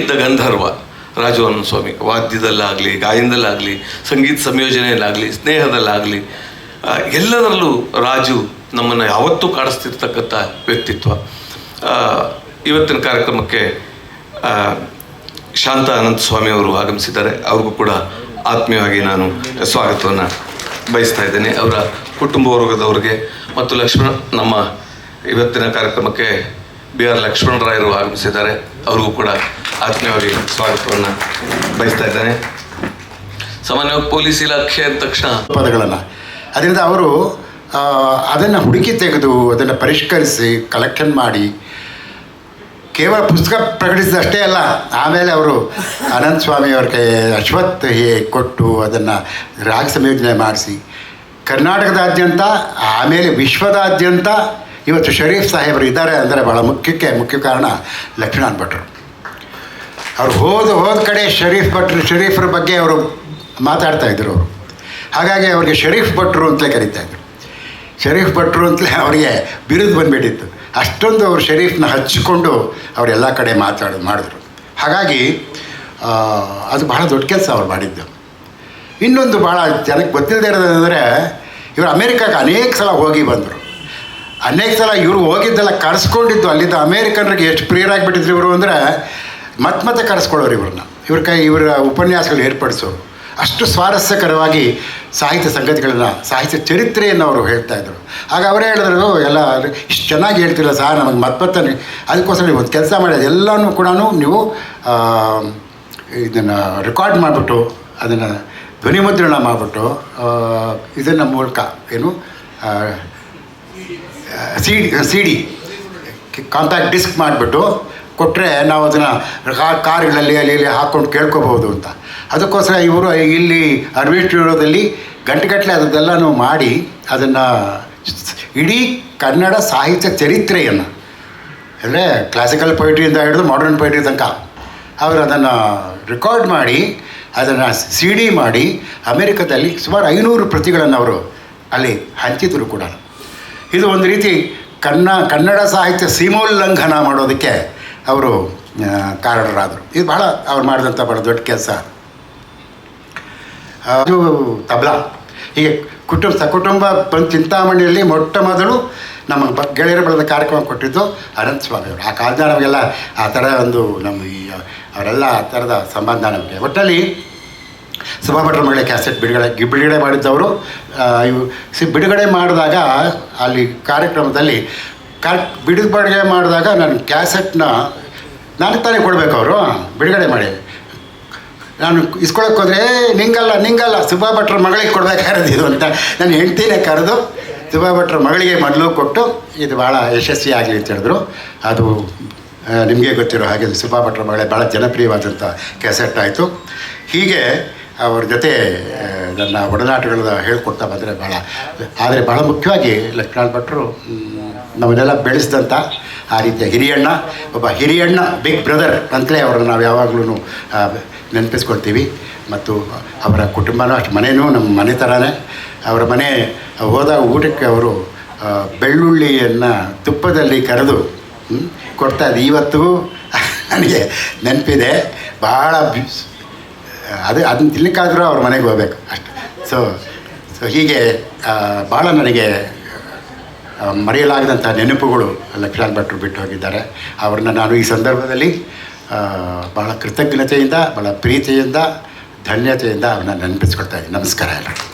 ಇದ್ದ ಗಂಧರ್ವ ರಾಜವನ್ನ ಸ್ವಾಮಿ, ವಾದ್ಯದಲ್ಲಾಗಲಿ, ಗಾಯನದಲ್ಲಾಗಲಿ, ಸಂಗೀತ ಸಂಯೋಜನೆಯಲ್ಲಾಗಲಿ, ಸ್ನೇಹದಲ್ಲಾಗಲಿ ಎಲ್ಲದರಲ್ಲೂ ರಾಜು ನಮ್ಮನ್ನು ಯಾವತ್ತೂ ಕಾಡಿಸ್ತಿರ್ತಕ್ಕಂಥ ವ್ಯಕ್ತಿತ್ವ. ಇವತ್ತಿನ ಕಾರ್ಯಕ್ರಮಕ್ಕೆ ಶಾಂತ ಅನಂತ ಸ್ವಾಮಿ ಅವರು ಆಗಮಿಸಿದ್ದಾರೆ. ಅವ್ರಿಗೂ ಕೂಡ ಆತ್ಮೀಯವಾಗಿ ನಾನು ಸ್ವಾಗತವನ್ನು ಬಯಸ್ತಾ ಇದ್ದೇನೆ. ಅವರ ಕುಟುಂಬ ವರ್ಗದವರಿಗೆ ಮತ್ತು ಲಕ್ಷ್ಮಣ, ನಮ್ಮ ಇವತ್ತಿನ ಕಾರ್ಯಕ್ರಮಕ್ಕೆ ಬಿ ಆರ್ ಲಕ್ಷ್ಮಣರಾಯರು ಆಗಮಿಸಿದ್ದಾರೆ. ಅವ್ರಿಗೂ ಕೂಡ ಆತ್ಮೀಯವಾಗಿ ಸ್ವಾಗತವನ್ನು ಬಯಸ್ತಾ ಇದ್ದೇನೆ. ಸಾಮಾನ್ಯವಾಗಿ ಪೊಲೀಸ್ ಇಲಾಖೆ ಅಂದ ತಕ್ಷಣ ಪದಗಳನ್ನ ಅದರಿಂದ ಅವರು ಅದನ್ನು ಹುಡುಕಿ ತೆಗೆದು ಅದನ್ನು ಪರಿಷ್ಕರಿಸಿ ಕಲೆಕ್ಷನ್ ಮಾಡಿ, ಕೇವಲ ಪುಸ್ತಕ ಪ್ರಕಟಿಸಿದಷ್ಟೇ ಅಲ್ಲ, ಆಮೇಲೆ ಅವರು ಅನಂತ ಸ್ವಾಮಿ ಅವ್ರ ಕೈ ಅಶ್ವತ್ ಕೊಟ್ಟು ಅದನ್ನು ರಾಗ ಸಂಯೋಜನೆ ಮಾಡಿಸಿ, ಕರ್ನಾಟಕದಾದ್ಯಂತ, ಆಮೇಲೆ ವಿಶ್ವದಾದ್ಯಂತ ಇವತ್ತು ಶರೀಫ್ ಸಾಹೇಬರು ಇದ್ದಾರೆ ಅಂದರೆ ಭಾಳ ಮುಖ್ಯಕ್ಕೆ ಮುಖ್ಯ ಕಾರಣ ಲಕ್ಷ್ಮಣ್ ಭಟ್ರು. ಅವ್ರು ಹೋದ ಹೋದ ಕಡೆ ಶರೀಫ್ ಭಟ್ರು ಶರೀಫ್ರ ಬಗ್ಗೆ ಅವರು ಮಾತಾಡ್ತಾ ಇದ್ರು ಅವರು. ಹಾಗಾಗಿ ಅವ್ರಿಗೆ ಶರೀಫ್ ಭಟ್ರು ಅಂತಲೇ ಕರೀತಾ ಇದ್ರು. ಶರೀಫ್ ಭಟ್ರು ಅಂತಲೇ ಅವರಿಗೆ ಬಿರುದು ಬಂದುಬಿಟ್ಟಿತ್ತು. ಅಷ್ಟೊಂದು ಅವರು ಶರೀಫ್ನ ಹಚ್ಚಿಕೊಂಡು ಅವರೆಲ್ಲ ಕಡೆ ಮಾತಾಡೋದು ಮಾಡಿದ್ರು. ಹಾಗಾಗಿ ಅದು ಬಹಳ ದೊಡ್ಡ ಕೆಲಸ ಅವ್ರು ಮಾಡಿದ್ದು. ಇನ್ನೊಂದು ಭಾಳ ಜನಕ್ಕೆ ಗೊತ್ತಿಲ್ಲದೆ ಇರೋದಂದರೆ ಇವರು ಅಮೇರಿಕಾಗೆ ಅನೇಕ ಸಲ ಹೋಗಿ ಬಂದರು. ಅನೇಕ ಸಲ ಇವರು ಹೋಗಿದ್ದೆಲ್ಲ ಕರೆಸ್ಕೊಂಡಿದ್ದು ಅಲ್ಲಿದ್ದ ಅಮೇರಿಕನ್ರಿಗೆ ಎಷ್ಟು ಪ್ರಿಯರಾಗಿಬಿಟ್ಟಿದ್ರು ಇವರು ಅಂದರೆ ಮತ್ತೆ ಮತ್ತೆ ಕರೆಸ್ಕೊಳ್ಳೋರು ಇವ್ರನ್ನ ಇವ್ರ ಕೈ ಇವರ ಉಪನ್ಯಾಸಗಳು ಏರ್ಪಡಿಸೋರು. ಅಷ್ಟು ಸ್ವಾರಸ್ಯಕರವಾಗಿ ಸಾಹಿತ್ಯ ಸಂಗತಿಗಳನ್ನು, ಸಾಹಿತ್ಯ ಚರಿತ್ರೆಯನ್ನು ಅವರು ಹೇಳ್ತಾ ಇದ್ರು. ಆಗ ಅವರೇ ಹೇಳಿದ್ರು ಎಲ್ಲ ಇಷ್ಟು ಚೆನ್ನಾಗಿ ಹೇಳ್ತಿಲ್ಲ ಸಹ ನಮಗೆ ಮತ್ತೆ ಅದಕ್ಕೋಸ್ಕರ ನೀವು ಒಂದು ಕೆಲಸ ಮಾಡಿ, ಅದೆಲ್ಲನೂ ಕೂಡ ನೀವು ಇದನ್ನು ರೆಕಾರ್ಡ್ ಮಾಡಿಬಿಟ್ಟು, ಅದನ್ನು ಧ್ವನಿಮುದ್ರಣ ಮಾಡಿಬಿಟ್ಟು ಇದನ್ನು ಮೂಲಕ ಏನು C C D compact disc ಮಾಡಿಬಿಟ್ಟು ಕೊಟ್ಟರೆ ನಾವು ಅದನ್ನು ಕಾರ್ಗಳಲ್ಲಿ ಅಲ್ಲಿ ಇಲ್ಲಿ ಹಾಕ್ಕೊಂಡು ಕೇಳ್ಕೊಬೋದು ಅಂತ. ಅದಕ್ಕೋಸ್ಕರ ಇವರು ಇಲ್ಲಿ ಅರ್ವಿ ಸ್ಟುಡಿಯೋದಲ್ಲಿ ಗಂಟೆಗಟ್ಟಲೆ ಅದನ್ನೆಲ್ಲನೂ ಮಾಡಿ ಅದನ್ನು ಇಡೀ ಕನ್ನಡ ಸಾಹಿತ್ಯ ಚರಿತ್ರೆಯನ್ನು, ಅಂದರೆ ಕ್ಲಾಸಿಕಲ್ ಪೊಯಿಟ್ರಿಯಿಂದ ಹಿಡಿದು ಮಾಡರ್ನ್ ಪೊಯಿಟ್ರಿ ತನಕ, ಅವರು ಅದನ್ನು ರೆಕಾರ್ಡ್ ಮಾಡಿ, ಅದನ್ನು ಸಿ ಡಿ ಮಾಡಿ ಅಮೇರಿಕದಲ್ಲಿ ಸುಮಾರು ಐನೂರು ಪ್ರತಿಗಳನ್ನು ಅವರು ಅಲ್ಲಿ ಹಂಚಿದ್ರು ಕೂಡ. ಇದು ಒಂದು ರೀತಿ ಕನ್ನ ಕನ್ನಡ ಸಾಹಿತ್ಯ ಸೀಮೋಲ್ಲಂಘನ ಮಾಡೋದಕ್ಕೆ ಅವರು ಕಾರಣರಾದರು. ಇದು ಬಹಳ ಅವ್ರು ಮಾಡಿದಂಥ ಬಹಳ ದೊಡ್ಡ ಕೆಲಸ. ಅದು ತಬಲಾ. ಹೀಗೆ ಕುಟುಂಬ ಸಕುಟುಂಬ ಬಂದು ಚಿಂತಾಮಣಿಯಲ್ಲಿ ಮೊಟ್ಟ ಮೊದಲು ನಮ್ಮ ಬ ಗೆಳೆಯರ ಬೆಳೆದ ಕಾರ್ಯಕ್ರಮ ಕೊಟ್ಟಿದ್ದು ಅನಂತ ಸ್ವಾಮಿ ಅವರು. ಆ ಕಾಲದ ನಮಗೆಲ್ಲ ಆ ಥರ ಒಂದು ನಮ್ಮ ಈ, ಅವರೆಲ್ಲ ಆ ಥರದ ಸಂಬಂಧ ನಮಗೆ. ಒಟ್ಟಲ್ಲಿ ಸುಭಾಭಟ್ರ ಮಗಳ ಕ್ಯಾಸೆಟ್ ಬಿಡುಗಡೆ ಬಿಡುಗಡೆ ಮಾಡಿದ್ದವರು ಇವು, ಸಿ, ಬಿಡುಗಡೆ ಮಾಡಿದಾಗ ಅಲ್ಲಿ ಕಾರ್ಯಕ್ರಮದಲ್ಲಿ ಕಾರ್ ಬಿಡುಗಡೆ ಮಾಡಿದಾಗ ನಾನು ಕ್ಯಾಸೆಟ್ನ ನನಗೆ ತಾನೇ ಕೊಡಬೇಕು ಅವರು ಬಿಡುಗಡೆ ಮಾಡಿ. ನಾನು ಇಸ್ಕೊಳಕ್ಕೆ ಹೋದರೆ ನಿಂಗಲ್ಲ ನಿಂಗಲ್ಲ, ಸುಭಾ ಭಟ್ರ ಮಗಳಿಗೆ ಕೊಡಬೇಕಾರದು ಇದು? ಅಂತ ನನ್ನ ಹೆಂಡ್ತಿನೇ ಕರೆದು ಸುಭಾ ಭಟ್ರ ಮಗಳಿಗೆ ಮೊದಲು ಕೊಟ್ಟು, ಇದು ಭಾಳ ಯಶಸ್ವಿ ಆಗಲಿ ಅಂತ ಹೇಳಿದ್ರು. ಅದು ನಿಮಗೆ ಗೊತ್ತಿರೋ ಹಾಗೆ ಸುಭಾ ಭಟ್ರ ಮಗಳೇ ಭಾಳ ಜನಪ್ರಿಯವಾದಂಥ ಕ್ಯಾಸೆಟ್ ಆಯಿತು. ಹೀಗೆ ಅವ್ರ ಜೊತೆ ನನ್ನ ಒಡನಾಟಗಳನ್ನ ಹೇಳ್ಕೊಡ್ತಾ ಬಂದರೆ ಭಾಳ ಆದರೆ ಭಾಳ ಮುಖ್ಯವಾಗಿ ಲಕ್ಷ್ಮಣ ಭಟ್ರು ನಮ್ಮನ್ನೆಲ್ಲ ಬೆಳೆಸಿದಂಥ ಆ ರೀತಿಯ ಹಿರಿಯಣ್ಣ, ಒಬ್ಬ ಹಿರಿಯಣ್ಣ, ಬಿಗ್ ಬ್ರದರ್ ಅಂತಲೇ ಅವರನ್ನು ನಾವು ಯಾವಾಗಲೂ ನೆನಪಿಸ್ಕೊಳ್ತೀವಿ. ಮತ್ತು ಅವರ ಕುಟುಂಬನೂ, ಅಷ್ಟು ಮನೆಯೂ ನಮ್ಮ ಮನೆ ಥರನೇ ಅವರ ಮನೆ, ಹೋದ ಊಟಕ್ಕೆ ಅವರು ಬೆಳ್ಳುಳ್ಳಿಯನ್ನು ತುಪ್ಪದಲ್ಲಿ ಕರೆದು ಕೊಡ್ತಾ ಇದ್ದ. ಇವತ್ತು ನನಗೆ ನೆನಪಿದೆ. ಭಾಳ ಅದು ಅದನ್ನು ತಿನ್ನಕ್ಕಾದರೂ ಅವ್ರ ಮನೆಗೆ ಹೋಗ್ಬೇಕು, ಅಷ್ಟೆ. ಸೊ ಸೊ ಹೀಗೆ ಭಾಳ ನನಗೆ ಮರೆಯಲಾಗದಂಥ ನೆನಪುಗಳು ಲಕ್ಷ್ಮಣ್ ಭಟ್ರು ಬಿಟ್ಟು ಹೋಗಿದ್ದಾರೆ. ಅವ್ರನ್ನ ನಾನು ಈ ಸಂದರ್ಭದಲ್ಲಿ ಭಾಳ ಕೃತಜ್ಞತೆಯಿಂದ ಭಾಳ ಪ್ರೀತಿಯಿಂದ, ಧನ್ಯತೆಯಿಂದ ಅವ್ರನ್ನ ನೆನಪಿಸ್ಕೊಳ್ತಾ ಇದ್ದೀನಿ. ನಮಸ್ಕಾರ ಎಲ್ಲರಿಗೂ.